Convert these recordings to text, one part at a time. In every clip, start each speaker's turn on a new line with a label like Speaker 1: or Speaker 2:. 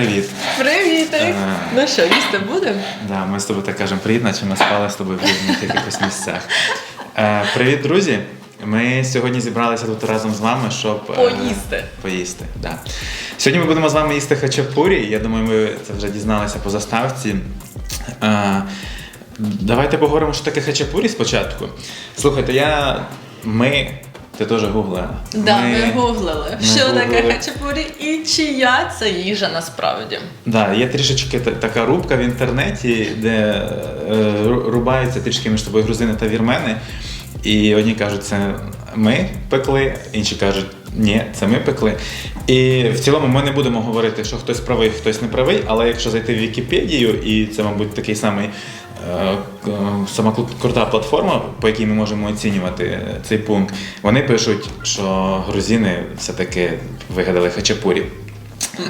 Speaker 1: привіт.
Speaker 2: Привітик!
Speaker 1: Е.
Speaker 2: Ну що, їсти будемо?
Speaker 1: Да, ми з тобою так кажемо привіт, наче ми спали з тобою в різних якихось місцях. Е, привіт, друзі! Ми сьогодні зібралися тут разом з вами, щоб е,
Speaker 2: Поїсти.
Speaker 1: Поїсти, да. Сьогодні ми будемо з вами їсти хачапурі. Я думаю, ви це вже дізналися по заставці. Е, давайте поговоримо, що таке хачапурі спочатку. Слухайте, я. Ми. Ти теж гуглила.
Speaker 2: Да, ми, гуглили,
Speaker 1: ми
Speaker 2: що таке хачапурі і чия це їжа насправді.
Speaker 1: Да, є трішечки така рубка в інтернеті, де е, рубаються трішки між собою грузини та вірмени. І одні кажуть, це ми пекли, інші кажуть, ні, це ми пекли. І в цілому ми не будемо говорити, що хтось правий, хтось не правий, але якщо зайти в Вікіпедію, і це, мабуть, такий самий. Е, Сама крута платформа, по якій ми можемо оцінювати цей пункт, вони пишуть, що грузини все-таки вигадали хачапурі.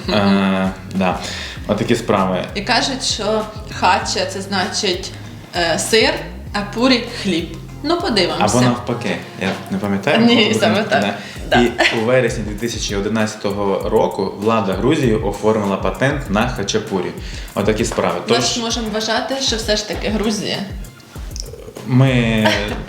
Speaker 1: Е, да. Отакі справи.
Speaker 2: І кажуть, що хача це значить е, сир, а пурі хліб. Ну, подивимося.
Speaker 1: Або навпаки, я не пам'ятаю.
Speaker 2: Ні, саме так.
Speaker 1: Да. І у вересні 2011 року влада Грузії оформила патент на хачапурі. Отакі справи.
Speaker 2: Ми ж можемо вважати, що все ж таки Грузія.
Speaker 1: Ми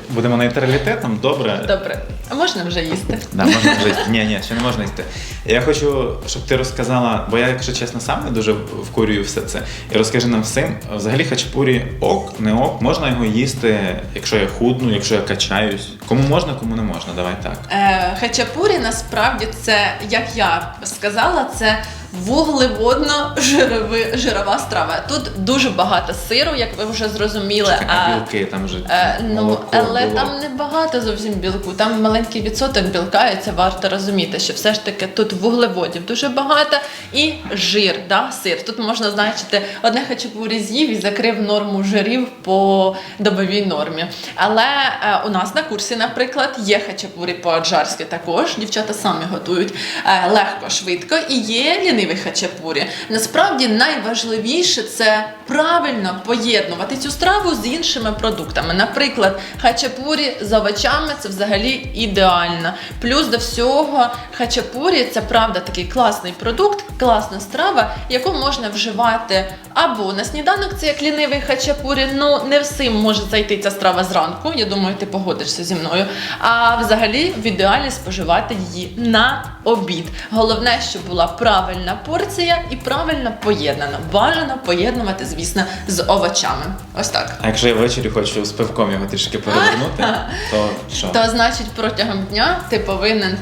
Speaker 1: будемо нейтралітетом, добре.
Speaker 2: Добре, а можна вже їсти?
Speaker 1: Да, можна вже їсти. Ні, ні, ще не можна їсти. Я хочу, щоб ти розказала, бо я, якщо чесно, сам не дуже вкурюю все це. І розкажи нам всім, взагалі хачапурі ок, не ок, можна його їсти, якщо я худну, якщо я качаюсь. Кому можна, кому не можна, давай так.
Speaker 2: Е, хачапурі насправді це, як я сказала, це вуглеводно-жирова страва. Тут дуже багато сиру, як ви вже зрозуміли.
Speaker 1: Чекай,
Speaker 2: а-
Speaker 1: білки там же
Speaker 2: Е, ну,
Speaker 1: молоко,
Speaker 2: але
Speaker 1: білок.
Speaker 2: там не багато зовсім білку. Там маленький відсоток білка, і це варто розуміти, що все ж таки тут вуглеводів дуже багато і жир, да, сир. Тут можна значити, одне хачапурі з'їв і закрив норму жирів по добовій нормі. Але е, у нас на курсі, наприклад, є хачапурі по-аджарськи також. Дівчата самі готують е, легко, швидко і є лінивий хачапурі. Насправді найважливіше це правильно поєднувати цю страву з іншими продуктами. Наприклад, хачапурі з овочами це взагалі ідеально. Плюс до всього, хачапурі це правда такий класний продукт, класна страва, яку можна вживати або на сніданок, це як лінивий хачапурі. Ну не всім може зайти ця страва зранку. Я думаю, ти погодишся зі мною. А взагалі в ідеалі споживати її на обід. Головне, щоб була правильна порція і правильно поєднана. Бажано поєднувати, звісно, з овочами. Ось так.
Speaker 1: А якщо я ввечері хочу з пивком його трішки перевернути, то що?
Speaker 2: То значить, протягом дня ти повинен.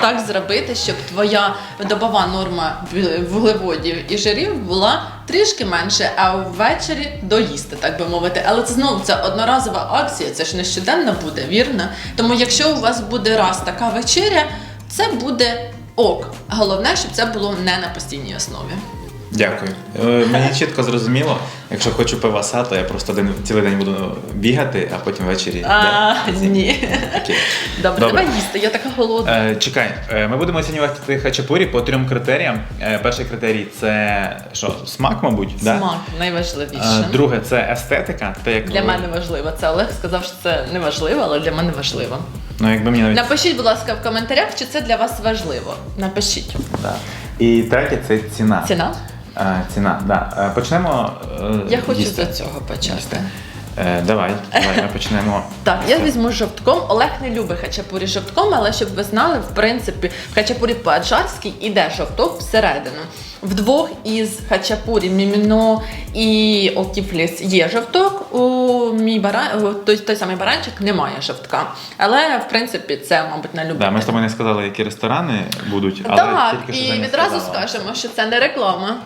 Speaker 2: Так зробити, щоб твоя добова норма вуглеводів і жирів була трішки менше, а ввечері доїсти, так би мовити. Але це знову це одноразова акція, це ж не щоденно буде, вірно? Тому якщо у вас буде раз така вечеря, це буде ок. Головне, щоб це було не на постійній основі.
Speaker 1: Дякую. Е, Мені чітко зрозуміло. Якщо хочу пиваса, то я просто один, цілий день буду бігати, а потім ввечері.
Speaker 2: А,
Speaker 1: да,
Speaker 2: ні.
Speaker 1: Окей.
Speaker 2: Добре,
Speaker 1: Добре.
Speaker 2: давай їсти, я така голодна.
Speaker 1: Е, чекай, е, ми будемо оцінювати хачапурі по трьом критеріям. Перший критерій це що, смак, мабуть. Да?
Speaker 2: Смак найважливіше.
Speaker 1: Е, друге це естетика. Те, як
Speaker 2: Для
Speaker 1: ви-
Speaker 2: мене важливо. Це Олег сказав, що це не важливо, але для мене важливо.
Speaker 1: Ну, якби мені навіть.
Speaker 2: Напишіть, будь ласка, в коментарях, чи це для вас важливо. Напишіть.
Speaker 1: Да. І третє це ціна.
Speaker 2: Ціна?
Speaker 1: Ціна, да. Е, почнемо. е,
Speaker 2: Я хочу
Speaker 1: їсти.
Speaker 2: за цього почати.
Speaker 1: Їсти. Е, давай, давай, ми почнемо.
Speaker 2: Так, я візьму жовтком. Олег не любить хачапурі жовтком, але щоб ви знали, в принципі, в хачапурі по-аджарськи іде жовток всередину. Вдвох із хачапурі міміно і окіфліс є жовток. У мій баран, той, той самий баранчик немає жовтка. Але в принципі це, мабуть, на любителя.
Speaker 1: Да, ми з тобою не сказали, які ресторани будуть, але
Speaker 2: Так,
Speaker 1: тільки що
Speaker 2: і відразу
Speaker 1: сказала.
Speaker 2: скажемо, що це не реклама.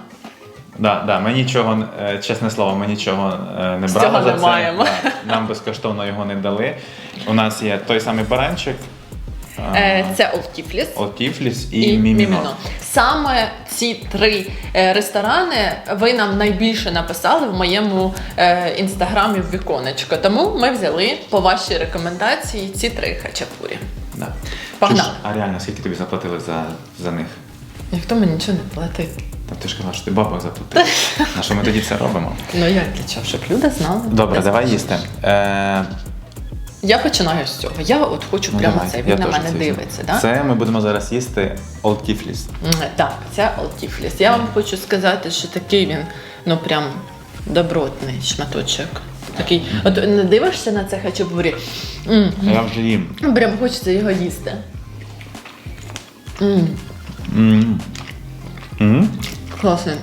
Speaker 1: Да, да, ми нічого, е, чесне слово, ми нічого е, не
Speaker 2: З
Speaker 1: брали
Speaker 2: цього
Speaker 1: за
Speaker 2: не
Speaker 1: це.
Speaker 2: маємо.
Speaker 1: Да, нам безкоштовно його не дали. У нас є той самий баранчик,
Speaker 2: Е, Це Овтіфліс.
Speaker 1: Отіфліс і,
Speaker 2: і
Speaker 1: Міміно.
Speaker 2: Саме ці три е, ресторани ви нам найбільше написали в моєму е, інстаграмі в віконечко. Тому ми взяли по вашій рекомендації ці три хачапурі.
Speaker 1: Да.
Speaker 2: Погнали.
Speaker 1: Чуєш, А реально, скільки тобі заплатили за, за них?
Speaker 2: Ніхто мені нічого не платить.
Speaker 1: Та ти ж казав, що ти бабок заплатив. На що ми тоді це робимо?
Speaker 2: Ну як для чого? Щоб люди знали.
Speaker 1: Добре,
Speaker 2: Я
Speaker 1: давай їсти. Е,
Speaker 2: Я починаю з цього. Я от хочу
Speaker 1: Ну,
Speaker 2: прямо
Speaker 1: давай,
Speaker 2: це.
Speaker 1: я
Speaker 2: Він на
Speaker 1: теж
Speaker 2: мене
Speaker 1: це візьму.
Speaker 2: дивиться. Да?
Speaker 1: Це ми будемо зараз їсти Old Tiflis.
Speaker 2: М, Так, це Алтіфліс. Я вам хочу сказати, що такий він, ну прям добротний шматочок. Такий, от не дивишся на це хачапурі, м,
Speaker 1: Я вже їм.
Speaker 2: прям хочеться його їсти. М,
Speaker 1: М. М.
Speaker 2: класний.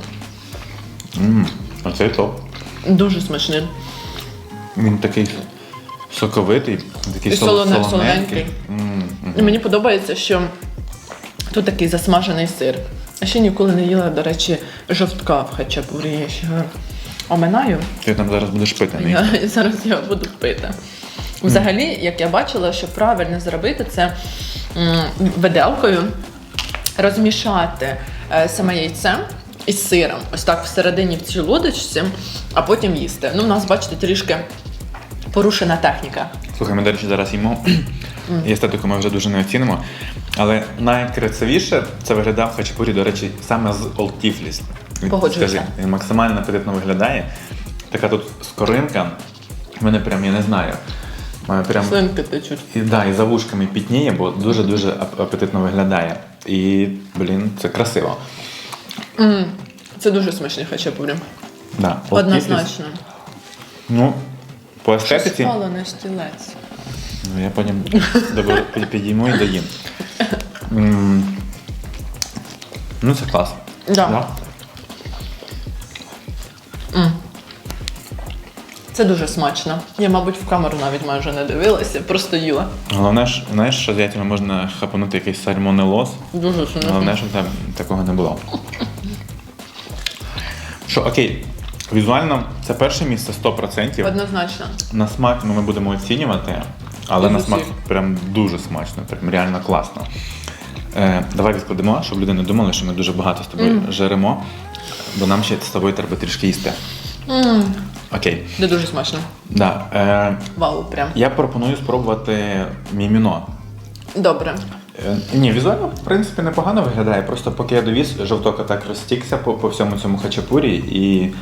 Speaker 1: М. Оцей топ.
Speaker 2: Дуже смачний.
Speaker 1: Він такий соковитий, такий
Speaker 2: І
Speaker 1: сол-
Speaker 2: солоне-
Speaker 1: солоненький.
Speaker 2: солоненький.
Speaker 1: М, м.
Speaker 2: І Мені подобається, що тут такий засмажений сир. А ще ніколи не їла, до речі, жовтка в хачапурі. Я ще оминаю.
Speaker 1: Ти там зараз будеш пити. мій.
Speaker 2: Я зараз я буду пити. Взагалі, як я бачила, що правильно зробити, це м, виделкою розмішати е, саме яйце із сиром, ось так всередині в цій лодочці, а потім їсти. Ну, у нас, бачите, трішки порушена техніка.
Speaker 1: Слухай, ми, до речі, зараз їмо. Естетику ми вже дуже не оцінимо. Але найкрасивіше це виглядав хачапурі, до речі, саме з. Він,
Speaker 2: Погоджуюся.
Speaker 1: Він максимально апетитно виглядає. Така тут скоринка. В мене прям, я не знаю. в Мене прям
Speaker 2: Слинки течуть.
Speaker 1: і, да, і за вушками пітніє, бо дуже-дуже апетитно виглядає. І, блін, це красиво.
Speaker 2: М, Це дуже смачні хачапурі.
Speaker 1: Да,
Speaker 2: Однозначно.
Speaker 1: Ну, по
Speaker 2: Щось
Speaker 1: естетиці.
Speaker 2: впало на стілець.
Speaker 1: Ну, я потім добре пі- підійму і доїм. М, Ну, це клас.
Speaker 2: Да. Це дуже смачно. Я, мабуть, в камеру навіть майже не дивилася, просто їла.
Speaker 1: Головне, ж, знаєш, що з яйцями можна хапанути якийсь сальмонелоз.
Speaker 2: Дуже смачно.
Speaker 1: Головне, щоб там такого не було. Що, окей, візуально це перше місце 100%.
Speaker 2: Однозначно.
Speaker 1: На смак ну, ми будемо оцінювати, але на смак
Speaker 2: всіх.
Speaker 1: прям дуже смачно, прям реально класно. Е, давай відкладемо, щоб люди не думали, що ми дуже багато з тобою жеремо, бо нам ще з тобою треба трішки їсти.
Speaker 2: М,
Speaker 1: Окей.
Speaker 2: Це дуже смачно.
Speaker 1: Да. Е,
Speaker 2: Вау, прям.
Speaker 1: я пропоную спробувати міміно.
Speaker 2: Добре.
Speaker 1: Е, ні, візуально, в принципі, непогано виглядає. Просто поки я довіз, жовток так розтікся по, по всьому цьому хачапурі і.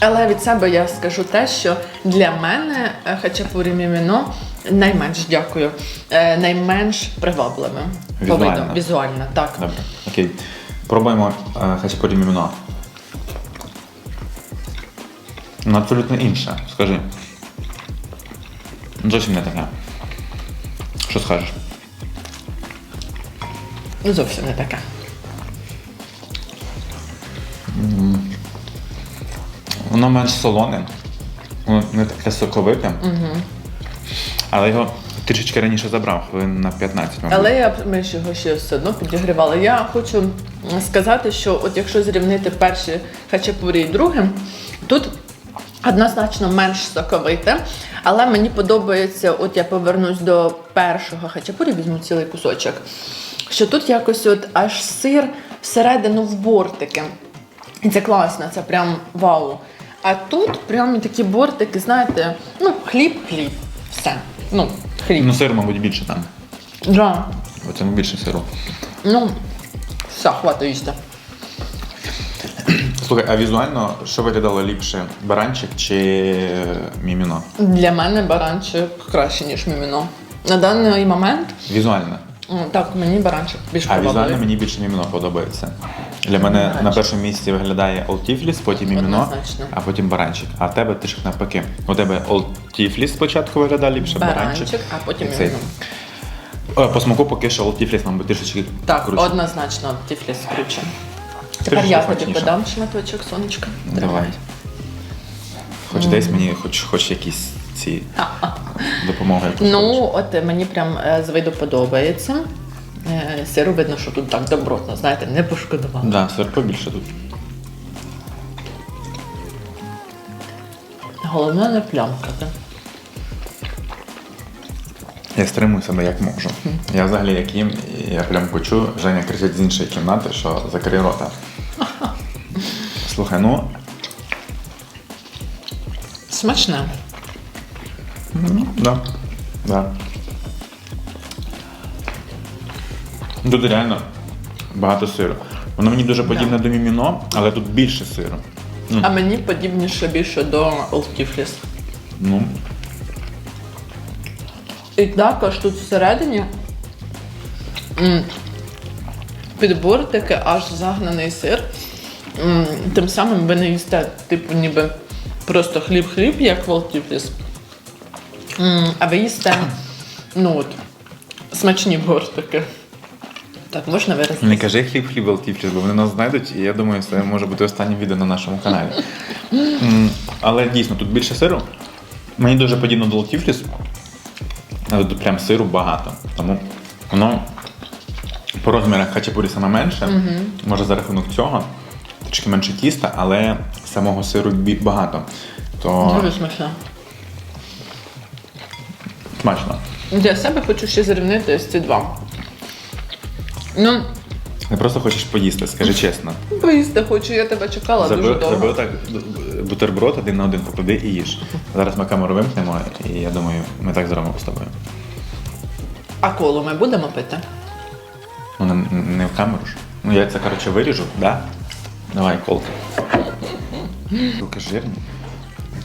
Speaker 2: Але від себе я скажу те, що для мене е, хачапурі міміно найменш дякую, е, найменш привабливим.
Speaker 1: Візуально.
Speaker 2: Візуально, так.
Speaker 1: Добре. Окей. Пробуємо е, хачапурі міміно. Ну, абсолютно інше, скажи. Зовсім не таке. Що скажеш?
Speaker 2: Ну, зовсім не таке.
Speaker 1: Воно менш солоне, воно не таке соковите. Але його трішечки раніше забрав, хвилин на 15, мабуть.
Speaker 2: Але я ми ж його ще все одно підігрівали. Я хочу сказати, що от якщо зрівнити перші хачапурі і другим, тут однозначно менш соковите. Але мені подобається, от я повернусь до першого хачапурі, візьму цілий кусочок. Що тут якось от аж сир всередину в бортики. І це класно, це прям вау. А тут прям такі бортики, знаєте, ну, хліб-хліб. Все. Ну, хліб.
Speaker 1: Ну, сир, мабуть, більше там.
Speaker 2: Да.
Speaker 1: Бо це більше сиру.
Speaker 2: Ну, все, хватить їсти.
Speaker 1: Слухай, а візуально що виглядало ліпше? Баранчик чи міміно?
Speaker 2: Для мене баранчик краще, ніж міміно. На даний момент,
Speaker 1: Візуально.
Speaker 2: М, так, мені баранчик більш
Speaker 1: А візуально мені більше міміно подобається. Для мене
Speaker 2: Баранчик.
Speaker 1: на першому місці виглядає Old Tiflis, потім міміно,
Speaker 2: Однозначно.
Speaker 1: а потім баранчик. А в тебе трішки навпаки. У тебе Old Tiflis спочатку виглядає ліпше, баранчик.
Speaker 2: Баранчик, а потім
Speaker 1: і цей.
Speaker 2: міміно.
Speaker 1: О, По смаку поки що Old Tiflis, мабуть, трішечки
Speaker 2: Так,
Speaker 1: круче.
Speaker 2: однозначно тіфліс круче. Тепер я тобі
Speaker 1: смачніше.
Speaker 2: подам шматочок сонечка.
Speaker 1: Давай. Хоч десь мені хоч, хоч якісь ці допомоги.
Speaker 2: Ну, от мені прям е, з виду подобається. Е, Сиру видно, що тут так добротно, знаєте, не пошкодували.
Speaker 1: Да, сир побільше тут.
Speaker 2: Головне не плямкати.
Speaker 1: Я стримую себе як можу. Я взагалі як їм, я прям почу, Женя кричить з іншої кімнати, що закрий рота. Слухай, ну
Speaker 2: Смачне.
Speaker 1: Ну, да. Да. Тут реально багато сиру. Воно мені дуже подібне до міміно, але тут більше сиру.
Speaker 2: А мені подібніше більше до Tiflis.
Speaker 1: Ну.
Speaker 2: І також тут всередині м, під бортики аж загнаний сир. М, Тим самим ви не їсте, типу, ніби просто хліб-хліб, як волтіфліс. М, А ви їсте, ну от, смачні бортики. Так, можна виразити?
Speaker 1: Не кажи хліб хліб Алтіфліс, бо вони нас знайдуть, і я думаю, це може бути останнє відео на нашому каналі. М, Але дійсно, тут більше сиру. Мені дуже подібно до Алтіфліс. Але тут прям сиру багато. Тому воно по розмірах хачапурі саме менше. Може за рахунок цього. Трішки менше тіста, але самого сиру бі- багато. То
Speaker 2: Дуже смачно.
Speaker 1: Смачно.
Speaker 2: Для себе хочу ще зрівнити ось ці два. Ну,
Speaker 1: Не просто хочеш поїсти, скажи чесно.
Speaker 2: поїсти хочу, я тебе чекала дуже
Speaker 1: Забив,
Speaker 2: довго.
Speaker 1: забив так бутерброд один на один поклади і їж. Зараз ми камеру вимкнемо, і я думаю, ми так зробимо з тобою.
Speaker 2: А коло ми будемо пити?
Speaker 1: Ну не, не в камеру ж. Ну я це коротше виріжу, да? Давай, колки. Руки жирні.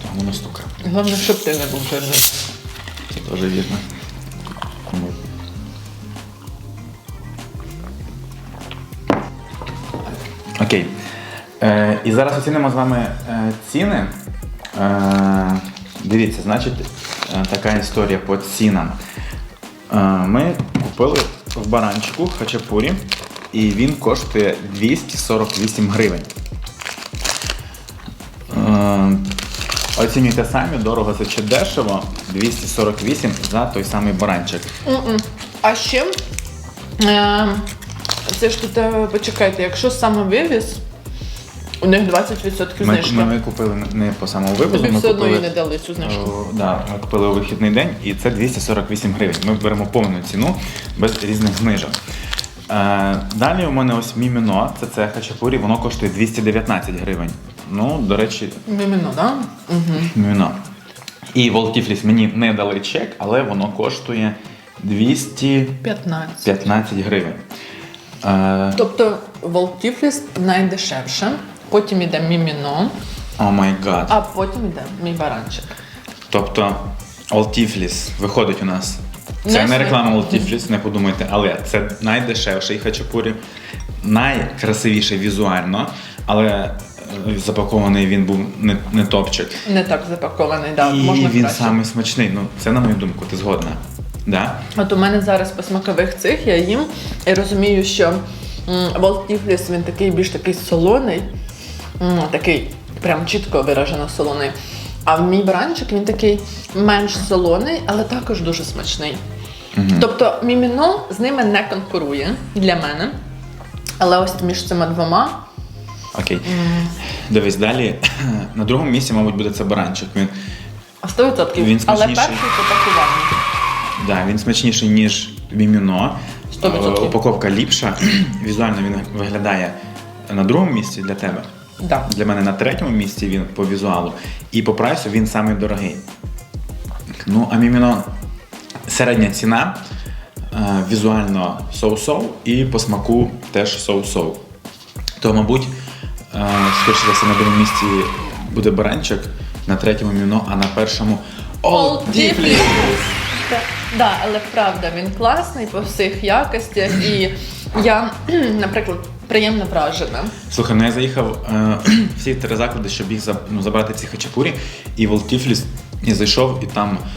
Speaker 1: Того воно стукає.
Speaker 2: Головне, щоб ти не був жирний.
Speaker 1: Теж вірно. Окей. Е, і зараз оцінимо з вами е, ціни. Е, дивіться, значить, е, така історія по цінам. Е, ми купили в баранчику хачапурі, і він коштує 248 гривень. Е, Оцінюйте самі, дорого це чи дешево. 248 за той самий баранчик.
Speaker 2: М-м. А ще е, це ж тут, е, почекайте, якщо саме вивіз, у них 20%
Speaker 1: Ми,
Speaker 2: знижки.
Speaker 1: ми, ми купили не по самому вивозу,
Speaker 2: Тобі
Speaker 1: ми
Speaker 2: все одно
Speaker 1: купили,
Speaker 2: і не дали цю знижку.
Speaker 1: О, да, ми купили у вихідний день, і це 248 гривень. Ми беремо повну ціну без різних знижок. Е, далі у мене ось міміно, це це хачапурі, воно коштує 219 гривень. Ну, до речі,
Speaker 2: Міміно, да? Угу.
Speaker 1: міміно. І Волтіфліс мені не дали чек, але воно коштує 215
Speaker 2: 15.
Speaker 1: гривень. Е,
Speaker 2: Тобто Волтіфліс найдешевше, потім йде міміно,
Speaker 1: О май гад.
Speaker 2: а потім йде мій баранчик.
Speaker 1: Тобто Олтіфліс виходить у нас. Це
Speaker 2: Не
Speaker 1: не, реклама Олтіфліс, не подумайте, але це найдешевший хачапурі, найкрасивіший візуально, але запакований він був не, не топчик.
Speaker 2: Не так запакований, да,
Speaker 1: І
Speaker 2: можна
Speaker 1: він
Speaker 2: краще.
Speaker 1: самий смачний. Ну, це на мою думку, ти згодна. Да?
Speaker 2: От у мене зараз по смакових цих я їм і розумію, що Волтіфліс він такий більш такий солоний, такий прям чітко виражено солоний. А мій баранчик він такий менш солоний, але також дуже смачний. Тобто міміно з ними не конкурує для мене. Але ось між цими двома
Speaker 1: Окей. Дивись, далі. На другому місці, мабуть, буде це баранчик. Він,
Speaker 2: 100%.
Speaker 1: Він
Speaker 2: але
Speaker 1: смачніший.
Speaker 2: перший по пакуванню.
Speaker 1: да, він смачніший, ніж міміно.
Speaker 2: Сто відсотків.
Speaker 1: Е, Упаковка ліпша. Візуально він виглядає на другому місці для тебе.
Speaker 2: Да.
Speaker 1: Для мене на третьому місці він по візуалу. І по прайсу він самий дорогий. Ну, а міміно середня ціна. е, Візуально соу-соу і по смаку теж соу-соу. То, мабуть, скоріше за все на другому місці буде баранчик, на третьому міміно, а на першому Old Diffley.
Speaker 2: Так, да, але правда, він класний по всіх якостях, і я, наприклад, приємно вражена.
Speaker 1: Слухай, ну я заїхав е, в всі три заклади, щоб їх ну, забрати ці хачапурі, і в Олтіфліс я зайшов, і там, е,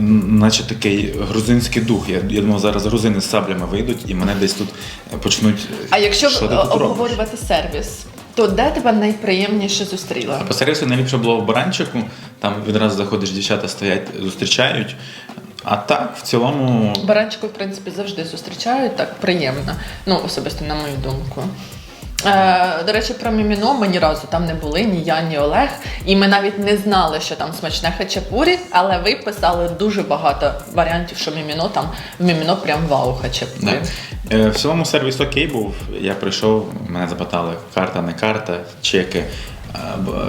Speaker 1: наче такий грузинський дух. Я, я думав, зараз грузини з саблями вийдуть і мене десь тут почнуть. е,
Speaker 2: А якщо
Speaker 1: що ти
Speaker 2: е,
Speaker 1: тут робиш?
Speaker 2: обговорювати сервіс, то де тебе найприємніше зустріла?
Speaker 1: По сервісу найліпше було в баранчику, там відразу заходиш, дівчата стоять, зустрічають. А так, в цілому,
Speaker 2: Баранчику, в принципі, завжди зустрічають так приємно. Ну, особисто на мою думку. Е, до речі, про міміно ми ні разу там не були, ні я, ні Олег. І ми навіть не знали, що там смачне хачапурі, але ви писали дуже багато варіантів, що міміно там в міміно прям вау хачапурі.
Speaker 1: Да. Е, В цілому сервіс окей був. Я прийшов, мене запитали, карта, не карта, чеки.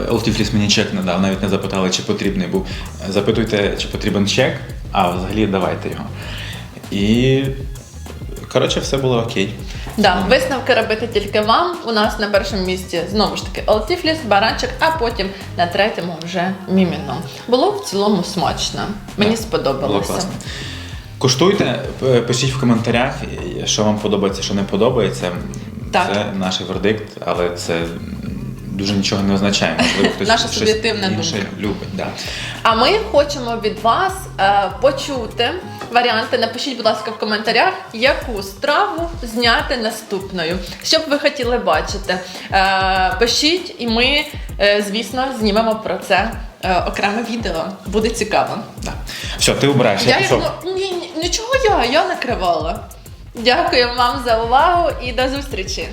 Speaker 1: Олтіфліс мені чек не дав, навіть не запитали, чи потрібний був. Е, Запитуйте, чи потрібен чек, а взагалі давайте його. І Коротше, все було окей.
Speaker 2: Да, висновки робити тільки вам. У нас на першому місці знову ж таки Олтіфліс, баранчик, а потім на третьому вже міміно. Було в цілому смачно. Мені
Speaker 1: Да,
Speaker 2: сподобалося.
Speaker 1: Було класно. Куштуйте, пишіть в коментарях, що вам подобається, що не подобається.
Speaker 2: Так.
Speaker 1: Це наш вердикт, але це дуже нічого не означає. Можливо, хтось
Speaker 2: Наша
Speaker 1: щось
Speaker 2: суб'єктивна
Speaker 1: інше
Speaker 2: думка.
Speaker 1: любить. Да.
Speaker 2: А ми хочемо від вас е, почути варіанти. Напишіть, будь ласка, в коментарях, яку страву зняти наступною. Що б ви хотіли бачити? Е, пишіть, і ми, е, звісно, знімемо про це е, окреме відео. Буде цікаво.
Speaker 1: Да. Все, ти обираєш, я,
Speaker 2: Я,
Speaker 1: пішов.
Speaker 2: ну, ні, ні, нічого я, я накривала. Дякую вам за увагу і до зустрічі.